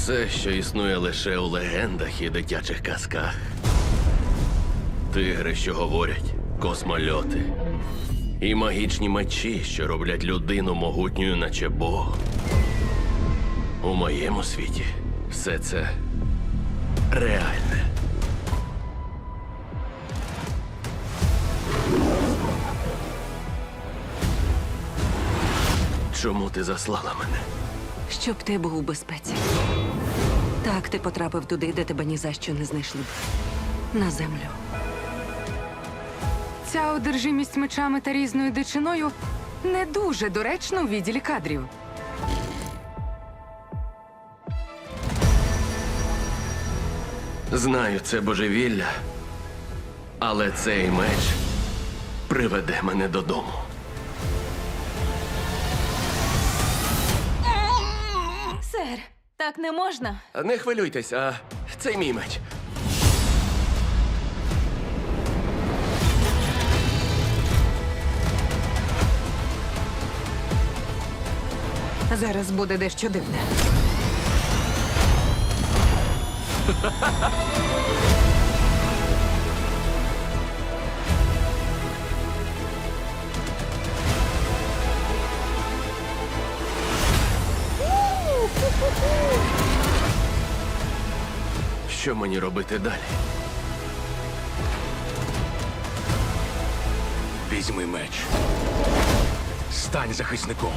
Все, що існує лише у легендах і дитячих казках. Тигри, що говорять, космольоти. І магічні мечі, що роблять людину могутньою, наче Бог. У моєму світі все це реальне. Чому ти заслала мене? Щоб ти був у безпеці. Так, ти потрапив туди, де тебе ні за що не знайшли б. На землю. Ця одержимість мечами та різною дичиною не дуже доречна у відділі кадрів. Знаю, це божевілля, але цей меч приведе мене додому. Сер, так не можна. Не хвилюйтесь, а це мій меч. Зараз буде дещо дивне. Що мені робити далі? Візьми меч. Стань захисником.